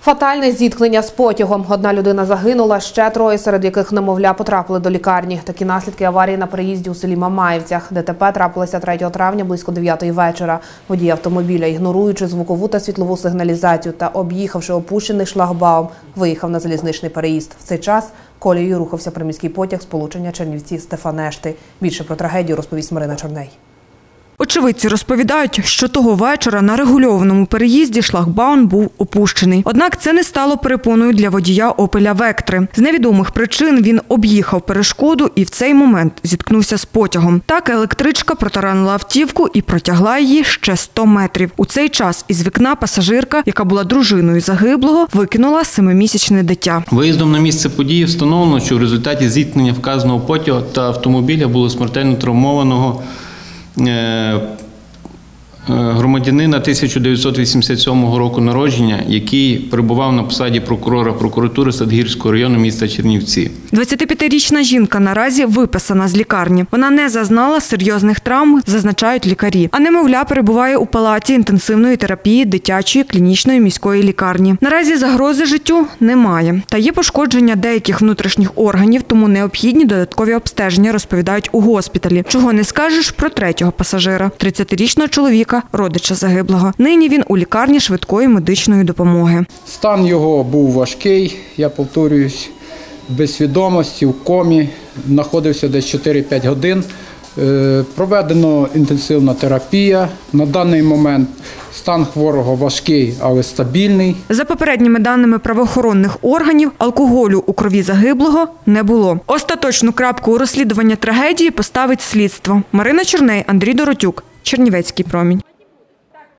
Фатальне зіткнення з потягом. Одна людина загинула, ще троє, серед яких немовля потрапили до лікарні. Такі наслідки аварії на переїзді у селі Мамаївцях. ДТП трапилося 3 травня близько 9 вечора. Водій автомобіля, ігноруючи звукову та світлову сигналізацію та об'їхавши опущений шлагбаум, виїхав на залізничний переїзд. В цей час колією рухався приміський потяг сполучення Чернівці Стефанешти. Більше про трагедію розповість Марина Чорней. Очевидці розповідають, що того вечора на регульованому переїзді шлагбаун був опущений. Однак це не стало перепоною для водія «Опеля Вектри». З невідомих причин він об'їхав перешкоду і в цей момент зіткнувся з потягом. Так електричка протаранила автівку і протягла її ще 100 метрів. У цей час із вікна пасажирка, яка була дружиною загиблого, викинула семимісячне дитя. Виїздом на місце події встановлено, що в результаті зіткнення вказаного потягу та автомобіля було смертельно травмованого е, громадянина 1987 року народження, який перебував на посаді прокурора прокуратури Садгірського району міста Чернівці. 25-річна жінка наразі виписана з лікарні. Вона не зазнала серйозних травм, зазначають лікарі. А немовля перебуває у палаті інтенсивної терапії дитячої клінічної міської лікарні. Наразі загрози життю немає. Та є пошкодження деяких внутрішніх органів, тому необхідні додаткові обстеження, розповідають у госпіталі. Чого не скажеш про третього пасажира, 30-річного чоловіка, родича загиблого. Нині він у лікарні швидкої медичної допомоги. Стан його був важкий, я повторююсь, без свідомості, в комі, знаходився десь 4-5 годин. Е, Проведено інтенсивна терапія. На даний момент стан хворого важкий, але стабільний. За попередніми даними правоохоронних органів, алкоголю у крові загиблого не було. Остаточну крапку у розслідування трагедії поставить слідство. Марина Чорней, Андрій Доротюк, Чернівецький промінь.